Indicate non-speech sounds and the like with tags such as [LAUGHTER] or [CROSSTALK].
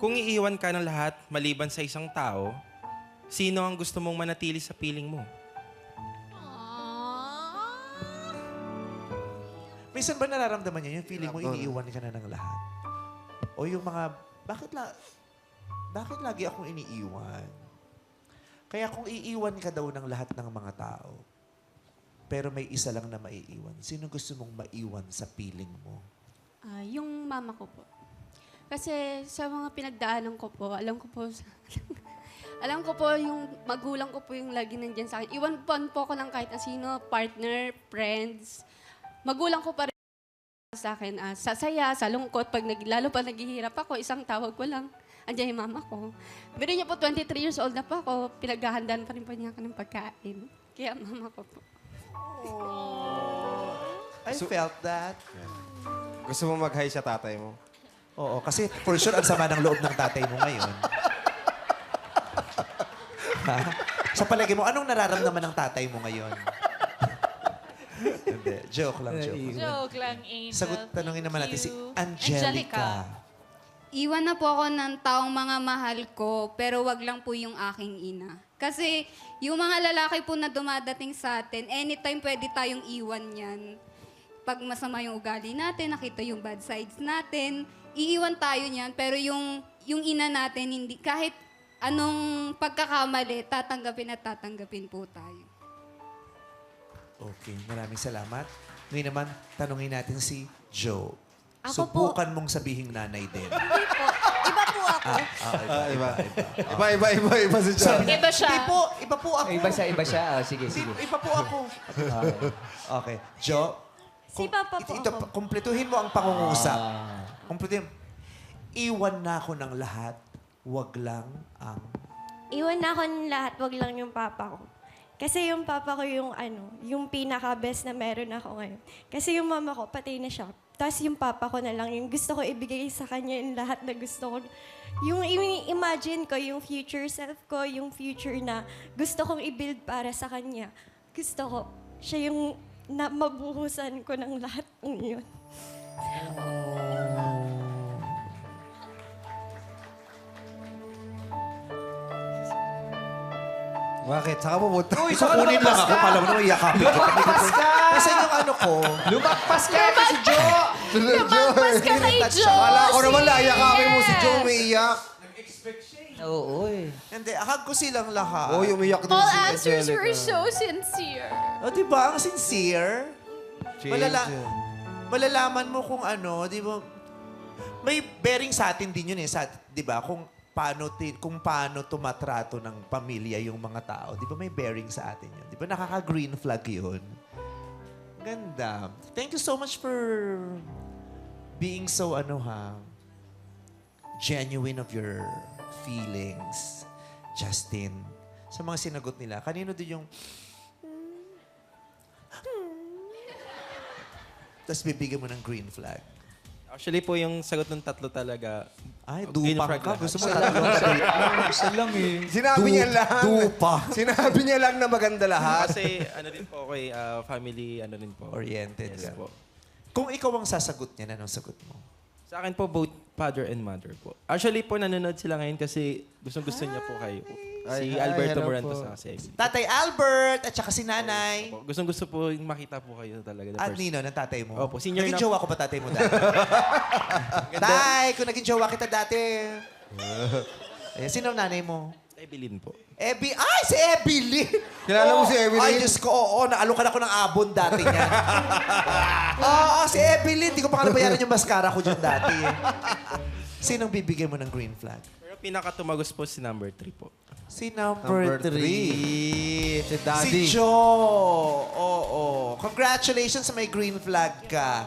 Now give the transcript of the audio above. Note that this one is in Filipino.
Kung iiwan ka ng lahat maliban sa isang tao, sino ang gusto mong manatili sa piling mo? Minsan ba nararamdaman niya yung feeling mo iniiwan ka na ng lahat? O yung mga, bakit la, bakit lagi akong iniiwan? Kaya kung iiwan ka daw ng lahat ng mga tao, pero may isa lang na maiiwan, sino gusto mong maiwan sa piling mo? Ah, yung mama ko po. Kasi sa mga pinagdaanan ko po, alam ko po, [LAUGHS] alam ko po yung magulang ko po yung lagi nandyan sa akin. Iwan po, po ako ng kahit na sino, partner, friends. Magulang ko pa rin sa akin, ah, sa saya, sa lungkot, pag nag, lalo pa naghihirap ako, isang tawag ko lang, andyan yung mama ko. Pero niya po, 23 years old na po ako, pinaghahandaan pa rin po niya ako ng pagkain. Kaya mama ko po. I felt that. Gusto mo mag-hi sa tatay mo? Oo, kasi for sure ang sama ng loob ng tatay mo ngayon. ha? Sa palagi mo, anong nararamdaman ng tatay mo ngayon? Hindi, joke lang, joke. lang. Joke lang, Angel. Sagot, tanongin naman natin si You. Angelica. Iwan na po ako ng taong mga mahal ko, pero wag lang po yung aking ina. Kasi yung mga lalaki po na dumadating sa atin, anytime pwede tayong iwan yan. Pag masama yung ugali natin, nakita yung bad sides natin, iiwan tayo niyan. Pero yung, yung ina natin, hindi, kahit anong pagkakamali, tatanggapin at tatanggapin po tayo. Okay, maraming salamat. Ngayon naman, tanongin natin si Joe. Ako po. Subukan mong sabihing nanay din. [LAUGHS] Iba po ako. Ah, iba, iba, iba. [LAUGHS] Iba, iba, iba, iba si John. Iba siya. Hindi po, iba po ako. Iba siya, iba siya. Ah, sige, Hindi, sige. iba po ako. [LAUGHS] Okay. Joe, Si Papa po ito, ako. kumpletuhin mo ang pangungusap. Ah. Kumpletuhin. Iwan na ako ng lahat, wag lang ang... Iwan na ako ng lahat, wag lang yung papa ko. Kasi yung papa ko yung ano, yung pinaka-best na meron ako ngayon. Kasi yung mama ko, patay na siya. Tapos yung papa ko na lang, yung gusto ko ibigay sa kanya yung lahat na gusto ko. Yung imagine ko, yung future self ko, yung future na gusto kong i-build para sa kanya. Gusto ko, siya yung na mabuhusan ko ng lahat ng yun. Bakit? Saka pupunta? Uy, kukunin lang ako. Kala mo naman yakapin kita. Lumagpas ka! Kasi yung ano ko, Lumagpas ka si Joe! [LAUGHS] Lumagpas ka kay Joe. Akala ko naman layakapin mo si Joe, umiiyak. Oo, eh. hindi, ahag ko silang lahat. Oo, umiyak din All si answers Angelica. were so sincere. O, di ba? Ang sincere. Change Malala yun. malalaman mo kung ano, di ba? May bearing sa atin din yun eh, sa, di ba? Kung paano, ti- kung paano tumatrato ng pamilya yung mga tao. Di ba may bearing sa atin yun? Di ba nakaka-green flag yun? Ganda. Thank you so much for being so, ano ha, genuine of your feelings. Justin, sa mga sinagot nila, kanino din yung Tapos bibigyan mo ng green flag. Actually po yung sagot ng tatlo talaga. Ay, green dupang flag ka. lahat. Gusto mo tatlo ka. Isa lang eh. Sinabi niya lang. Dupa. Sinabi niya lang na maganda lahat. Kasi ano din po ako eh, ah, family ano din po. Oriented Yes ka. po. Kung ikaw ang sasagot niya, anong sagot mo? Sa akin po, both father and mother po. Actually po, nanonood sila ngayon kasi gustong gusto niya po kayo. Ay, si hi, Alberto hello Morantes po. at si Emily. Tatay Albert at saka si nanay. Gustong gusto po yung makita po kayo talaga. the At first- Nino, ng tatay mo. Opo, senior naging na- jowa ko ba tatay mo dati? [LAUGHS] Tay, kung naging jowa kita dati. [LAUGHS] eh, sino ang nanay mo? Evelyn po. Ebi, ay, si Evelyn! Kilala mo si Evelyn? Ay, Diyos ko, oo, naalokan ako ng abon dati niya. [LAUGHS] Oo, si Evelyn. Di ko pa kalabayaran yung mascara ko dyan dati. eh. Sinong bibigyan mo ng green flag? Pero pinakatumagos po si number 3 po. Si number, Number three. Si Daddy. Si Joe. Oo. Congratulations sa may green flag ka.